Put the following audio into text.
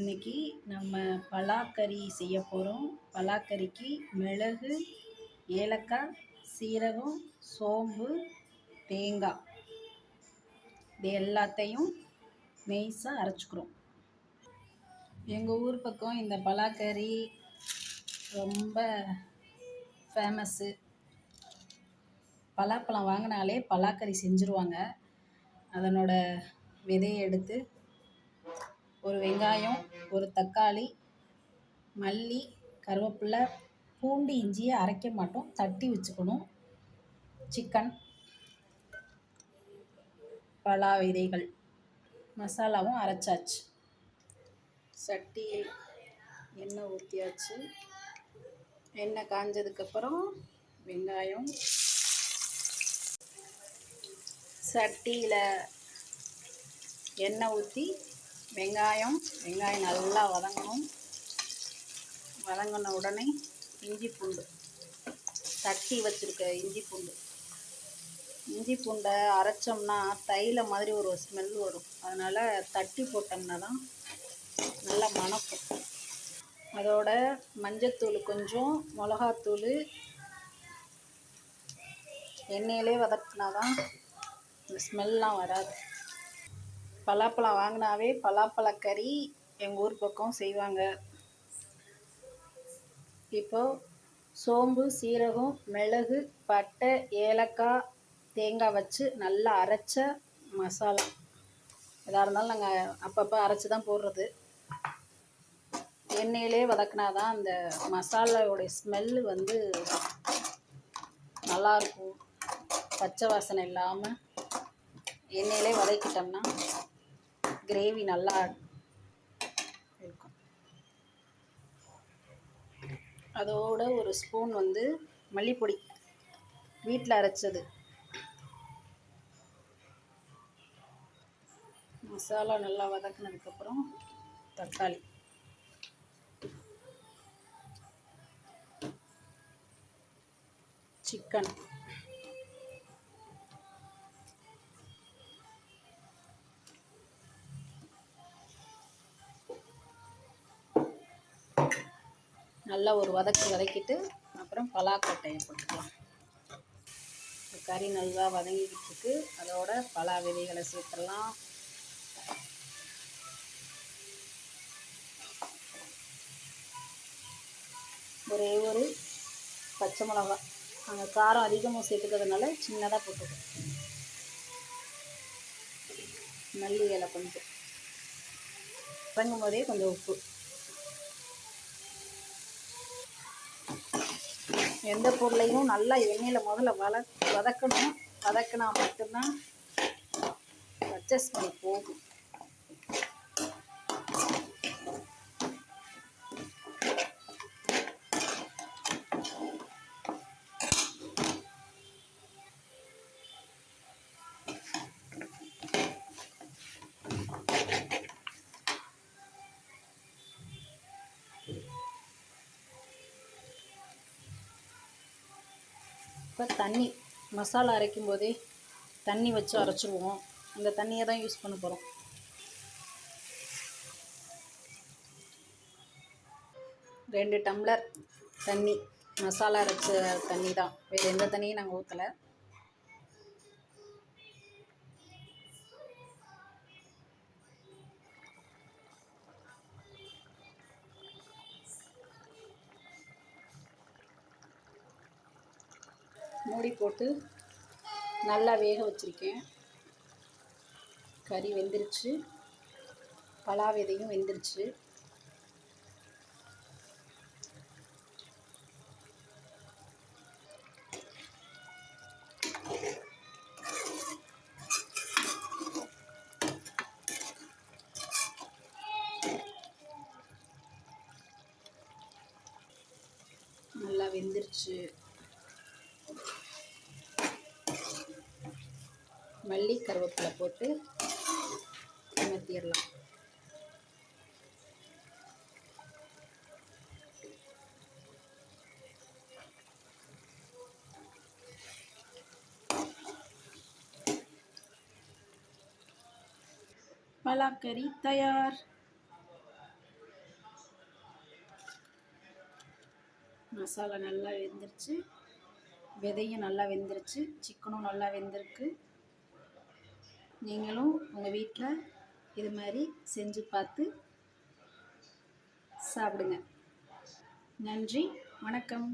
இன்னைக்கு நம்ம பலாக்கறி செய்ய போகிறோம் பலாக்கறிக்கு மிளகு ஏலக்காய் சீரகம் சோம்பு தேங்காய். இது எல்லாத்தையும் நெய்ஸாக அரைச்சிக்கிறோம். எங்கள் ஊர் பக்கம் இந்த பலாக்கறி ரொம்ப ஃபேமஸ்ஸு பலாப்பழம் வாங்கினாலே பலாக்கறி செஞ்சுருவாங்க. அதனோட விதையை எடுத்து ஒரு வெங்காயம் ஒரு தக்காளி மல்லி கருவேப்பிலை பூண்டு இஞ்சியை அரைக்க மாட்டோம். தட்டி வச்சுக்கணும். சிக்கன் பலா விதைகள் மசாலாவும் அரைச்சாச்சு. சட்டி எண்ணெய் ஊற்றியாச்சு எண்ணெய் காஞ்சதுக்கப்புறம் வெங்காயம். சட்டியில் எண்ணெய் ஊற்றி வெங்காயம் வெங்காயம் நல்லா வதங்கணும். வதங்கின உடனே இஞ்சி பூண்டு. தட்டி வச்சுருக்க இஞ்சி பூண்டு. இஞ்சி பூண்டை அரைச்சோம்னா தைல மாதிரி ஒரு ஸ்மெல் வரும். அதனால் தட்டி போட்டோம்னா தான் நல்லா மணக்கும். அதோட மஞ்சத்தூள் கொஞ்சம் மிளகாத்தூள் எண்ணெயிலே வதக்கினா தான் இந்த ஸ்மெல்லாம் வராது. பலாப்பழம் வாங்கினாவே பலாப்பழக்கறி எங்கள் ஊர் பக்கம் செய்வாங்க. இப்போது சோம்பு சீரகம் மிளகு பட்டை ஏலக்காய் தேங்காய் வச்சு நல்லா அரைச்ச மசாலா. எதாக இருந்தாலும் நாங்கள் அப்பப்போ அரைச்சி தான் போடுறது. எண்ணெயிலே வதக்கினா தான் அந்த மசாலாவோடைய ஸ்மெல்லு வந்து நல்லாயிருக்கும் பச்சை வாசனை இல்லாமல் எண்ணெயிலே வதக்கிட்டோம்னா கிரேவி நல்லா இருக்கும். அதோட ஒரு ஸ்பூன் வந்து மல்லிப்பொடி. வீட்டில் அரைச்சது. மசாலா நல்லா வதக்கினதுக்கப்புறம் தக்காளி. சிக்கன். நல்லா ஒரு வதக்கு வதக்கிட்டு அப்புறம் பலாக்கொட்டையை போட்டுக்கலாம். கறி நல்லா வதங்கிக்கிட்டு இருக்கு அதோட பலா விதைகளை சேர்த்துடலாம். ஒரே ஒரு பச்சை மிளகா. அங்கே காரம் அதிகமாக சேர்த்துக்கிறதுனால சின்னதாக போட்டுக்கலாம். மல்லி இலை கொஞ்சம். இறங்கும் போதே கொஞ்சம் உப்பு. எந்த பொருளையும் நல்லா எண்ணெயில் முதல்ல வள வதக்கணும். வதக்கினா மட்டும்தான் பச்சை ஸ்மெல் போகும். இப்போ தண்ணி மசாலா அரைக்கும் போதே தண்ணி வச்சு அரைச்சிடுவோம் அந்த தண்ணியை தான் யூஸ் பண்ண போகிறோம் ரெண்டு டம்ளர் தண்ணி மசாலா அரைச்ச தண்ணி தான் வேறு எந்த தண்ணியும் நாங்கள் ஊற்றலை மூடி போட்டு நல்லா வேக வச்சுருக்கேன். கறி வெந்துருச்சு. பலா விதையும் வெந்துருச்சு. நல்லா வெந்துருச்சு. மல்லி கருவேப்பிலை போட்டு அமர்த்திடலாம். பலாக்கறி தயார். மசாலா நல்லா வெந்துருச்சு. விதையும் நல்லா வெந்துருச்சு. சிக்கனும் நல்லா வெந்திருக்கு. நீங்களும் உங்கள் வீட்டில் இது மாதிரி செஞ்சு பார்த்து சாப்பிடுங்க. நன்றி. வணக்கம்.